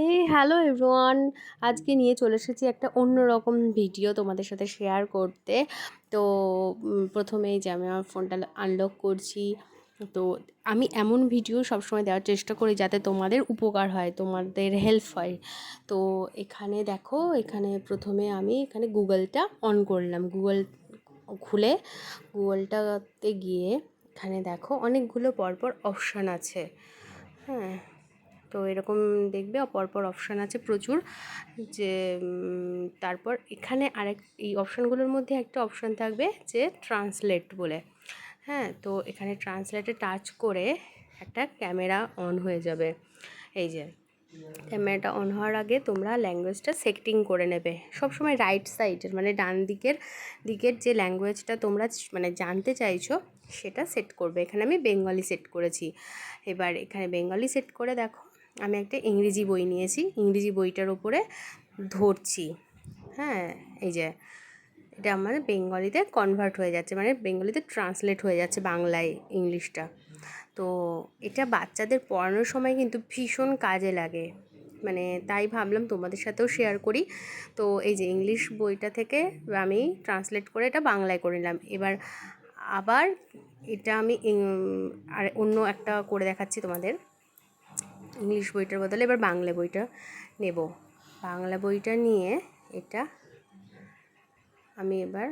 এই hello everyone, আজকে নিয়ে চলে এসেছি একটা অন্যরকম ভিডিও তোমাদের সাথে শেয়ার করতে। তো প্রথমেই যে আমি আমার ফোনটা আনলক করছি, তো আমি এমন ভিডিও সবসময় দেওয়ার চেষ্টা করি যাতে তোমাদের উপকার হয়, তোমাদের হেল্প হয়। তো এখানে দেখো, এখানে প্রথমে আমি এখানে গুগলটা অন করলাম। গুগল খুলে, গুগলটাতে গিয়ে এখানে দেখো, অনেকগুলো পরপর অপশান আছে। হ্যাঁ তো এরকম দেখবে পরপর অপশান আছে প্রচুর, যে তারপর এখানে আরেক, এই অপশানগুলোর মধ্যে একটা অপশান থাকবে যে ট্রান্সলেট বলে। হ্যাঁ তো এখানে ট্রান্সলেটে টাচ করে একটা ক্যামেরা অন হয়ে যাবে। এই যে ক্যামেরাটা অন হওয়ার আগে তোমরা ল্যাঙ্গুয়েজটা সেটিং করে নেবে। সবসময় রাইট সাইডের মানে ডান দিকের দিকের যে ল্যাঙ্গুয়েজটা তোমরা মানে জানতে চাইছো, সেটা সেট করবে। এখানে আমি বেঙ্গলি সেট করেছি। এবার এখানে বেঙ্গলি সেট করে দেখো আমি একটা ইংরেজি বই নিয়েছি, ইংরেজি বইটার ওপরে ধরছি। হ্যাঁ এই যে, এটা আমার বেঙ্গলিতে কনভার্ট হয়ে যাচ্ছে মানে বেঙ্গলিতে ট্রান্সলেট হয়ে যাচ্ছে বাংলায় ইংলিশটা। তো এটা বাচ্চাদের পড়ানোর সময় কিন্তু ভীষণ কাজে লাগে। মানে তাই ভাবলাম তোমাদের সাথেও শেয়ার করি। তো এই যে ইংলিশ বইটা থেকে আমি ট্রান্সলেট করে এটা বাংলায় করে নিলাম। এবার আবার এটা আমি আর অন্য একটা করে দেখাচ্ছি তোমাদের। ইংলিশ বইটার বদলে এবার বাংলা বইটা নেব। বাংলা বইটা নিয়ে এটা আমি এবার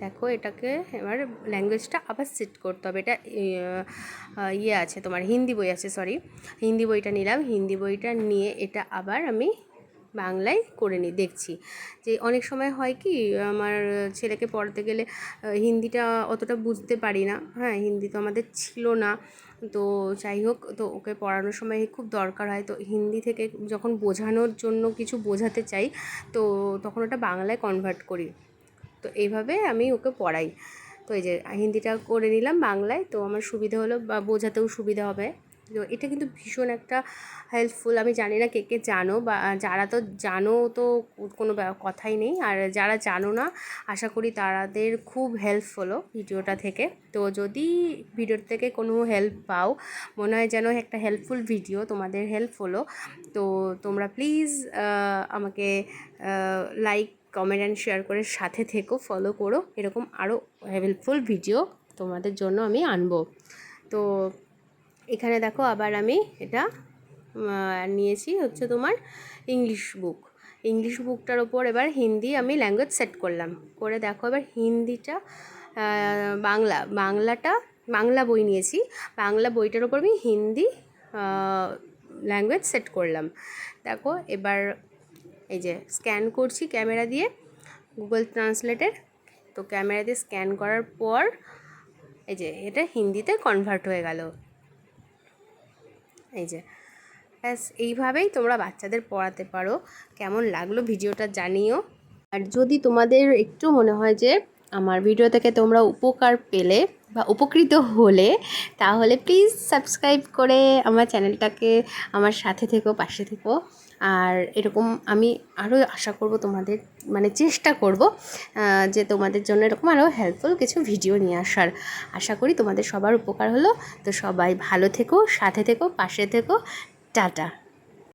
দেখো এটাকে এবার ল্যাঙ্গুয়েজটা আবার সেট করতে হবে। এটা ইয়ে আছে তোমার, হিন্দি বই আছে সরি হিন্দি বইটা নিলাম। হিন্দি বইটা নিয়ে এটা আবার আমি বাংলায় করে নিই দেখছি। যে অনেক সময় হয় কি, আমার ছেলেকে পড়াতে গেলে হিন্দিটা অতটা বুঝতে পারি না। হ্যাঁ হিন্দি তো আমাদের ছিল না। তো যাই হোক, তো ওকে পড়ানোর সময় খুব দরকার হয়। তো হিন্দি থেকে যখন বোঝানোর জন্য কিছু বোঝাতে চাই, তো তখন ওটা বাংলায় কনভার্ট করি। তো এইভাবে আমি ওকে পড়াই। তো এই যে, হিন্দিটা করে নিলাম বাংলায়, তো আমার সুবিধা হলো বা বোঝাতেও সুবিধা হবে। তো এটা কিন্তু ভীষণ একটা হেল্পফুল আমি জানি না কে কে জানো বা যারা তো জানো তো কোনো কথাই নেই। আর যারা জানো না, আশা করি তাদের খুব হেল্প হলো ভিডিওটা থেকে। তো যদি ভিডিওর থেকে কোনো হেল্প পাও, মনে হয় যেন একটা হেল্পফুল ভিডিও তোমাদের হেল্প হলো তো তোমরা প্লিজ আমাকে লাইক কমেন্ট অ্যান্ড শেয়ার করে সাথে থেকো ফলো করো। এরকম আরও হেল্পফুল ভিডিও তোমাদের জন্য আমি আনব। তো এখানে দেখো আবার আমি এটা নিয়েছি হচ্ছে তোমার ইংলিশ বুক ইংলিশ বুকটার ওপর এবার হিন্দি আমি ল্যাঙ্গুয়েজ সেট করলাম। করে দেখো এবার হিন্দিটা বাংলা, বাংলাটা, বাংলা বই নিয়েছি। বাংলা বইটার ওপর আমি হিন্দি ল্যাঙ্গুয়েজ সেট করলাম। দেখো এবার এই যে স্ক্যান করছি ক্যামেরা দিয়ে গুগল ট্রান্সলেটের তো ক্যামেরা দিয়ে স্ক্যান করার পর এই যে এটা হিন্দিতে কনভার্ট হয়ে গেল। এই যে, ব্যাস, এইভাবেই তোমরা বাচ্চাদের পড়াতে পারো। কেমন লাগল ভিডিওটা জানিও। আর যদি তোমাদের একটু মনে হয় যে আমার ভিডিও থেকে তোমরা উপকার পেলে বা উপকৃত হলে, তাহলে প্লিজ সাবস্ক্রাইব করে আমার চ্যানেলটাকে আমার সাথে থেকো, পাশে থেকো। আর এরকম আমি আরও আশা করব তোমাদের মানে চেষ্টা করব যে তোমাদের জন্য এরকম আরও হেল্পফুল কিছু ভিডিও নিয়ে আসার। আশা করি তোমাদের সবার উপকার হলো। তো সবাই ভালো থেকো, সাথে থেকো, পাশে থেকো। টাটা।